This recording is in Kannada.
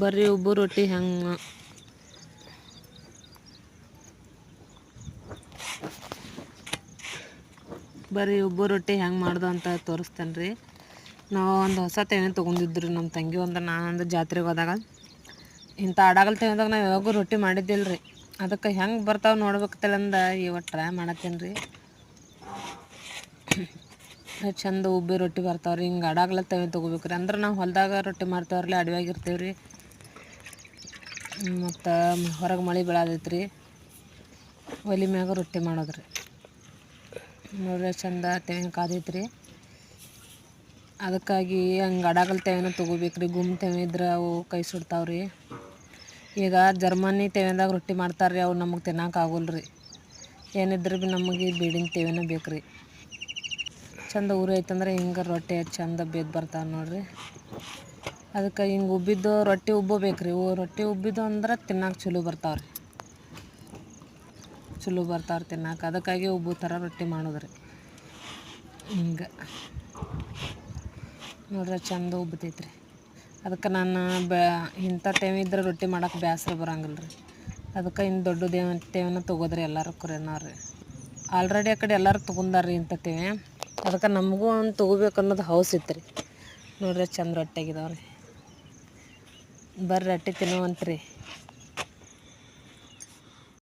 ಬರ್ರಿ ಉಬ್ಬು ರೊಟ್ಟಿ ಹೆಂಗೆ. ಬರ್ರಿ ಉಬ್ಬು ರೊಟ್ಟಿ ಹೆಂಗೆ ಮಾಡ್ದು ಅಂತ ತೋರಿಸ್ತೇನೆ ರೀ ನಾವು ಒಂದು ಹೊಸ ತೆನೆ ತೊಗೊಂಡಿದ್ರು ನಮ್ಮ ತಂಗಿ ಒಂದು ನಾನೊಂದು ಜಾತ್ರೆಗೆ ಹೋದಾಗ. ಇಂಥ ಆಡಾಗಲ್ ತೆನೆದಾಗ ನಾವು ಯಾವಾಗೂ ರೊಟ್ಟಿ ಮಾಡಿದ್ದಿಲ್ಲ ರೀ ಅದಕ್ಕೆ ಹೆಂಗೆ ಬರ್ತಾವೆ ಅಂದ ಇವತ್ತು ಟ್ರೈ ಮಾಡತ್ತೇನೆ ರೀ ಚಂದ ಉಬ್ಬಿ ರೊಟ್ಟಿ ಬರ್ತಾವ್ರಿ. ಹಿಂಗೆ ಅಡಾಗಲ ತವೆ ತೊಗೋಬೇಕು ರೀ ಅಂದ್ರೆ ನಾವು ಹೊಲದಾಗ ರೊಟ್ಟಿ ಮಾಡ್ತಾವ್ರಲ್ಲ ಅಡವ್ಯಾಗಿರ್ತೀವಿ ರೀ ಮತ್ತು ಹೊರಗೆ ಮಳೆ ಬೀಳಾದೈತೆ ರೀ ಒಲೆ ಮ್ಯಾಗ ರೊಟ್ಟಿ ಮಾಡೋದು ರೀ ನೋಡ್ರಿ ಚಂದ ತೆವೆ ಕಾದೈತೆ ರೀ ಅದಕ್ಕಾಗಿ ಹಂಗೆ ಅಡಾಗಲ್ ತೆವೆನ ತೊಗೋಬೇಕು ರೀ ಗುಮ್ ತೆವೆ ಇದ್ರೆ ಅವು ಕೈ ಸುಡ್ತಾವೆ ರೀ ಈಗ ಜರ್ಮನಿ ತೆವೆದಾಗ ರೊಟ್ಟಿ ಮಾಡ್ತಾರೆ ರೀ ಅವು ನಮಗೆ ರೀ ಏನಿದ್ರೆ ಭೀ ನಮಗೆ ಬೀಡಿನ ತೆವೆನ ಬೇಕು ರೀ ಚಂದ ಊರು ಐತಂದ್ರೆ ಹಿಂಗೆ ರೊಟ್ಟಿ ಚಂದ ಬೇದ್ ಬರ್ತಾವೆ ನೋಡ್ರಿ. ಅದಕ್ಕೆ ಹಿಂಗೆ ಉಬ್ಬಿದ್ದು ರೊಟ್ಟಿ ಉಬ್ಬಬೇಕು ರೀ ರೊಟ್ಟಿ ಉಬ್ಬಿದ್ದು ಅಂದ್ರೆ ತಿನ್ನಕ್ಕೆ ಚಲೋ ಬರ್ತಾವೆ ರೀ ಚಲೋ ಬರ್ತಾವ್ರಿ ತಿನ್ನಕ್ಕೆ ಅದಕ್ಕಾಗಿ ಉಬ್ಬು ಥರ ರೊಟ್ಟಿ ಮಾಡೋದ್ರಿ. ಹಿಂಗೆ. ನೋಡ್ರಿ ಚಂದ ಉಬ್ಬತೈತ್ರಿ. ಅದಕ್ಕೆ ನಾನು ಬ್ಯಾ ಇಂಥ ಟೈಮ್ ಇದ್ರೆ ರೊಟ್ಟಿ ಮಾಡಕ್ಕೆ ಬೇಸರ ಬರೋಂಗಿಲ್ಲ ರೀ ಅದಕ್ಕೆ ಇನ್ನು ದೊಡ್ಡ ದೇವ ತೇವನ ತೊಗೋದ್ರಿ ಎಲ್ಲರೂ ಕುರಿಯನವ್ರು ರೀ ಆಲ್ರೆಡಿ ಆ ಕಡೆ ಎಲ್ಲರೂ ತೊಗೊಂಡಾರ್ರಿ ಇಂಥ ಟೇವೆ ಅದಕ್ಕೆ ನಮಗೂ ಒಂದು ತೊಗೋಬೇಕು ಅನ್ನೋದು ಹೌಸ್ ಇತ್ತು ರೀ ನೋಡ್ರಿ ಚಂದ ರೊಟ್ಟಿ ಆಗಿದಾವೆ ರೀ ಬರ್ರಿ ರೊಟ್ಟಿ ತಿನ್ನುವಂತ್ರಿ.